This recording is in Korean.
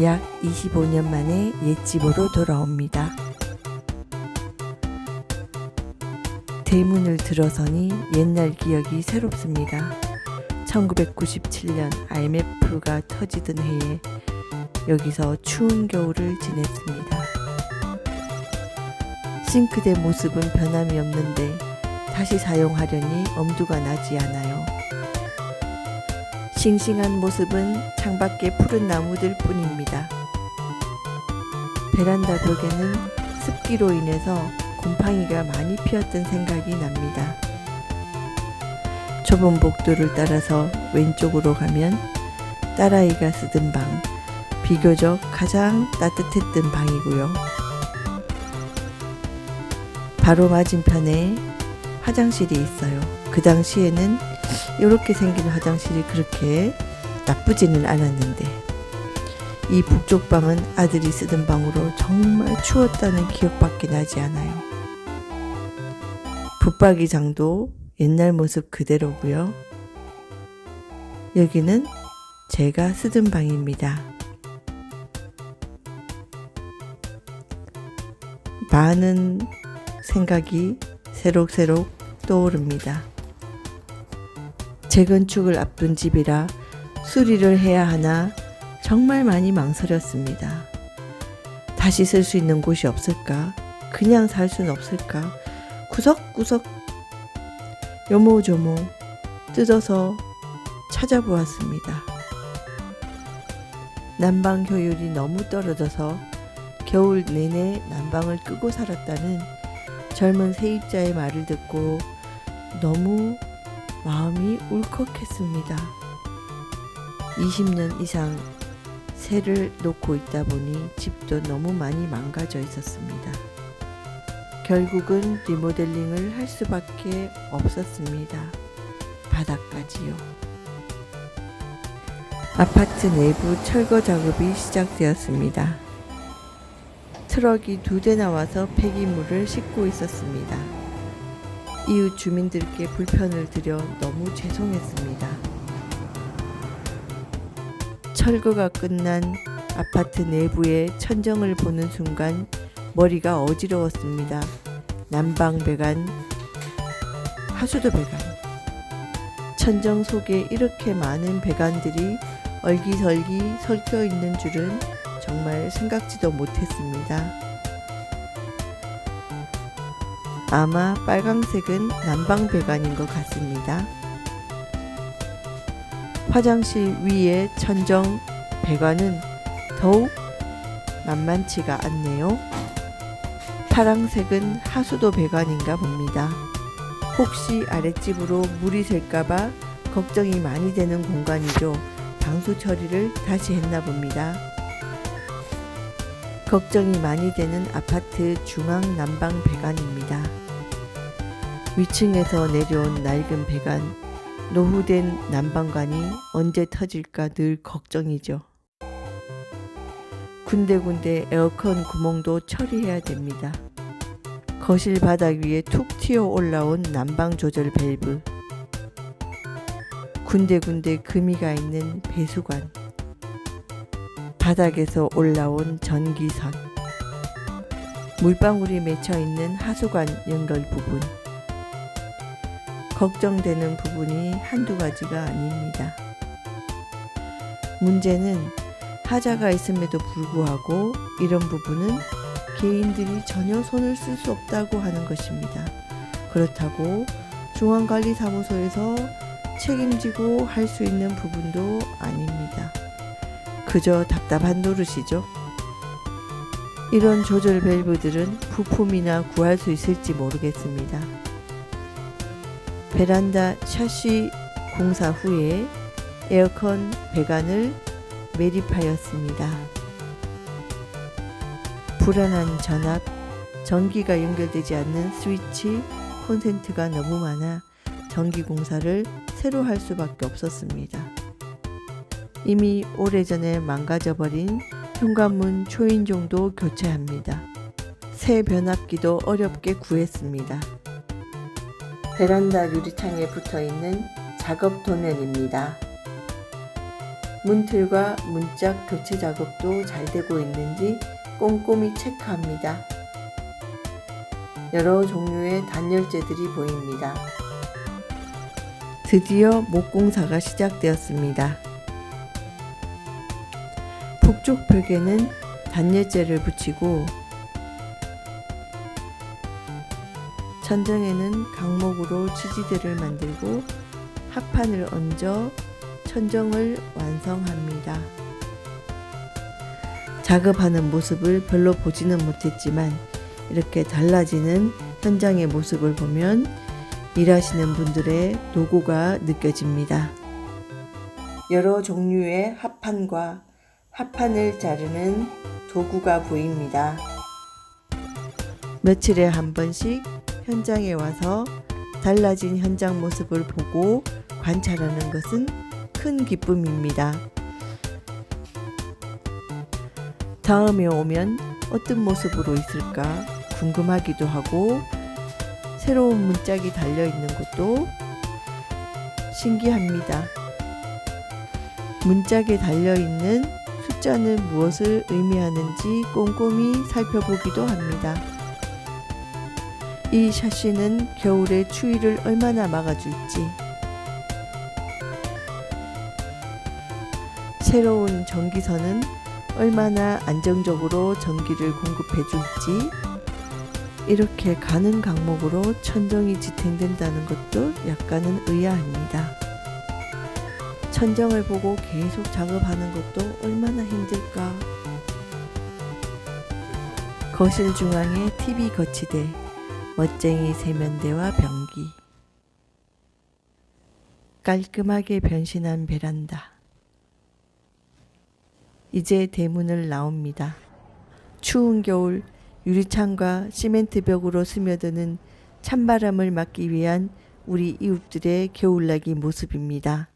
약 25년 만에 옛집으로 돌아옵니다. 대문을 들어서니 옛날 기억이 새롭습니다. 1997년 IMF가 터지던 해에 여기서 추운 겨울을 지냈습니다. 싱크대 모습은 변함이 없는데 다시 사용하려니 엄두가 나지 않아요. 싱싱한 모습은 창밖의 푸른 나무들 뿐입니다. 베란다 벽에는 습기로 인해서 곰팡이가 많이 피었던 생각이 납니다. 좁은 복도를 따라서 왼쪽으로 가면 딸아이가 쓰던 방, 비교적 가장 따뜻했던 방이고요. 바로 맞은편에 화장실이 있어요. 그 당시에는 이렇게 생긴 화장실이 그렇게 나쁘지는 않았는데 이 북쪽 방은 아들이 쓰던 방으로 정말 추웠다는 기억밖에 나지 않아요. 붙박이장도 옛날 모습 그대로고요. 여기는 제가 쓰던 방입니다. 많은 생각이 새록새록 떠오릅니다. 재건축을 앞둔 집이라 수리를 해야 하나 정말 많이 망설였습니다. 다시 쓸 수 있는 곳이 없을까? 그냥 살 수는 없을까? 구석구석 요모조모 뜯어서 찾아보았습니다. 난방 효율이 너무 떨어져서 겨울 내내 난방을 끄고 살았다는 젊은 세입자의 말을 듣고 너무 마음이 울컥했습니다. 20년 이상 새를 놓고 있다 보니 집도 너무 많이 망가져 있었습니다. 결국은 리모델링을 할 수밖에 없었습니다. 바닥까지요. 아파트 내부 철거 작업이 시작되었습니다. 트럭이 두 대 나와서 폐기물을 싣고 있었습니다. 이웃 주민들께 불편을 드려 너무 죄송했습니다. 철거가 끝난 아파트 내부의 천정을 보는 순간 머리가 어지러웠습니다. 난방 배관, 하수도 배관. 천정 속에 이렇게 많은 배관들이 얼기설기 섞여 있는 줄은 정말 생각지도 못했습니다. 아마 빨강색은 난방 배관인 것 같습니다. 화장실 위에 천정 배관은 더욱 만만치가 않네요. 파랑색은 하수도 배관인가 봅니다. 혹시 아랫집으로 물이 셀까봐 걱정이 많이 되는 공간이죠. 방수 처리를 다시 했나 봅니다. 걱정이 많이 되는 아파트 중앙 난방 배관입니다. 위층에서 내려온 낡은 배관, 노후된 난방관이 언제 터질까 늘 걱정이죠. 군데군데 에어컨 구멍도 처리해야 됩니다. 거실 바닥 위에 툭 튀어 올라온 난방 조절 밸브. 군데군데 금이가 있는 배수관. 바닥에서 올라온 전기선. 물방울이 맺혀 있는 하수관 연결 부분. 걱정되는 부분이 한두 가지가 아닙니다. 문제는 하자가 있음에도 불구하고 이런 부분은 개인들이 전혀 손을 쓸 수 없다고 하는 것입니다. 그렇다고 중앙관리사무소에서 책임지고 할 수 있는 부분도 아닙니다. 그저 답답한 노릇이죠. 이런 조절 밸브들은 부품이나 구할 수 있을지 모르겠습니다. 베란다 샤시 공사 후에 에어컨 배관을 매립하였습니다. 불안한 전압, 전기가 연결되지 않는 스위치, 콘센트가 너무 많아 전기 공사를 새로 할 수밖에 없었습니다. 이미 오래전에 망가져버린 현관문 초인종도 교체합니다. 새 변압기도 어렵게 구했습니다. 베란다 유리창에 붙어 있는 작업 도면입니다. 문틀과 문짝 교체 작업도 잘 되고 있는지 꼼꼼히 체크합니다. 여러 종류의 단열재들이 보입니다. 드디어 목공사가 시작되었습니다. 북쪽 벽에는 단열재를 붙이고 천정에는 강목으로 지지대를 만들고 합판을 얹어 천정을 완성합니다. 작업하는 모습을 별로 보지는 못했지만 이렇게 달라지는 현장의 모습을 보면 일하시는 분들의 노고가 느껴집니다. 여러 종류의 합판과 합판을 자르는 도구가 보입니다. 며칠에 한 번씩 현장에 와서 달라진 현장 모습을 보고 관찰하는 것은 큰 기쁨입니다. 다음에 오면 어떤 모습으로 있을까 궁금하기도 하고 새로운 문짝이 달려 있는 것도 신기합니다. 문짝에 달려 있는 숫자는 무엇을 의미하는지 꼼꼼히 살펴보기도 합니다. 이 샤시는 겨울의 추위를 얼마나 막아줄지 새로운 전기선은 얼마나 안정적으로 전기를 공급해 줄지 이렇게 가는 강목으로 천정이 지탱된다는 것도 약간은 의아합니다. 천정을 보고 계속 작업하는 것도 얼마나 힘들까. 거실 중앙에 TV 거치대, 멋쟁이 세면대와 변기. 깔끔하게 변신한 베란다. 이제 대문을 나옵니다. 추운 겨울 유리창과 시멘트 벽으로 스며드는 찬바람을 막기 위한 우리 이웃들의 겨울나기 모습입니다.